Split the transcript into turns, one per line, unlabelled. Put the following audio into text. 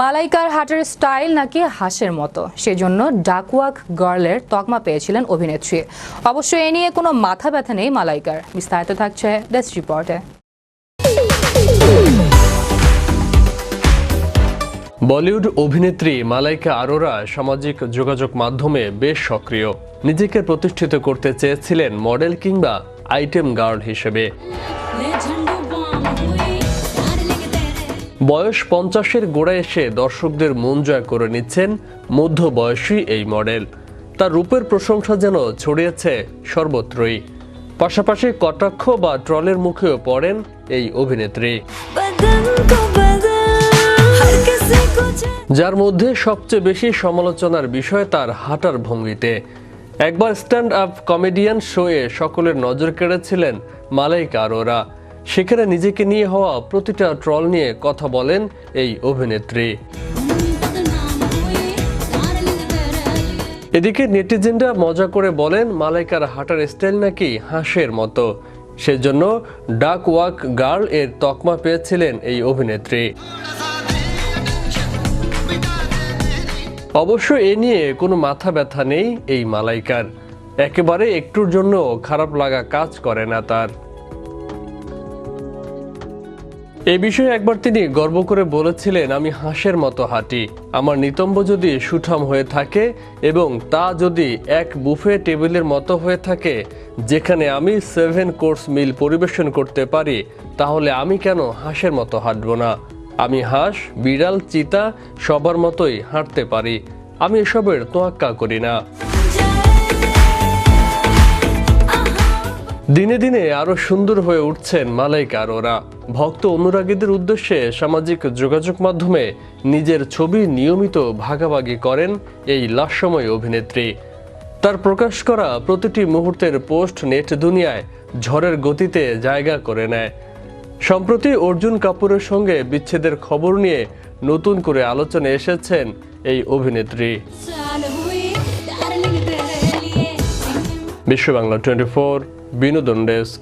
মালাইকার হাটের স্টাইল নাকি হাঁসের মতো? সেজন্য ডাকওয়াক গার্লের তকমা পেয়েছিলেন অভিনেত্রী। অবশ্য এ নিয়ে কোনো মাথা ব্যথা নেই মালাইকার। বিস্তারিত থাকছে ডেস্ক রিপোর্টে।
বলিউড অভিনেত্রী মালাইকা আরোরা সামাজিক যোগাযোগ মাধ্যমে বেশ সক্রিয়। নিজেকে প্রতিষ্ঠিত করতে চেয়েছিলেন মডেল কিংবা আইটেম গার্ল হিসেবে। বয়স পঞ্চাশের গোড়ায় এসে দর্শকদের মন জয় করে নিচ্ছেন মধ্যবয়সী এই মডেল। তার রূপের প্রশংসা যেন ছড়িয়েছে সর্বত্রই। পাশাপাশি কটাক্ষ বা ট্রলের মুখেও পড়েন এই অভিনেত্রী। যার মধ্যে সবচেয়ে বেশি সমালোচনার বিষয় তার হাঁটার ভঙ্গিতে। একবার স্ট্যান্ড আপ কমেডিয়ান শোয়ে সকলের নজর কেড়েছিলেন মালাইকা আরোরা। সেখানে নিজেকে নিয়ে হওয়া প্রতিটা ট্রল নিয়ে কথা বলেন এই অভিনেত্রী। এদিকে নেটিজেনরা মজা করে বলেন, মালাইকার হাঁটার স্টাইল নাকি হাঁসের মতো। সেজন্য ডাক ওয়াক গার্ল এর তকমা পেয়েছিলেন এই অভিনেত্রী। অবশ্য এ নিয়ে কোনো মাথা ব্যথা নেই এই মালাইকার। একেবারে একটুর জন্য খারাপ লাগা কাজ করে না তার। এ বিষয়ে একবার তিনি গর্ব করে বলেছিলেন, আমি হাঁসের মতো হাঁটি। আমার নিতম্ব যদি সুঠাম হয়ে থাকে এবং তা যদি এক বুফে টেবিলের মতো হয়ে থাকে, যেখানে আমি সেভেন কোর্স মিল পরিবেশন করতে পারি, তাহলে আমি কেন হাঁসের মতো হাঁটব না? আমি হাঁস, বিড়াল, চিতা, সবার মতোই হাঁটতে পারি। আমি এসবের তোয়াক্কা করি না। দিনে দিনে আরও সুন্দর হয়ে উঠছেন মালাইকার আরোরা। ভক্ত অনুরাগীদের উদ্দেশ্যে সামাজিক যোগাযোগ মাধ্যমে নিজের ছবি নিয়মিত ভাগাভাগি করেন এই লাস্যময় অভিনেত্রী। তার প্রকাশ করা প্রতিটি মুহূর্তের পোস্ট নেট দুনিয়ায় ঝড়ের গতিতে জায়গা করে নেয়। সম্প্রতি অর্জুন কাপুরের সঙ্গে বিচ্ছেদের খবর নিয়ে নতুন করে আলোচনা এসেছেন এই অভিনেত্রী। বিশ্ব বাংলা টোয়েন্টি বিনোদন ডেস্ক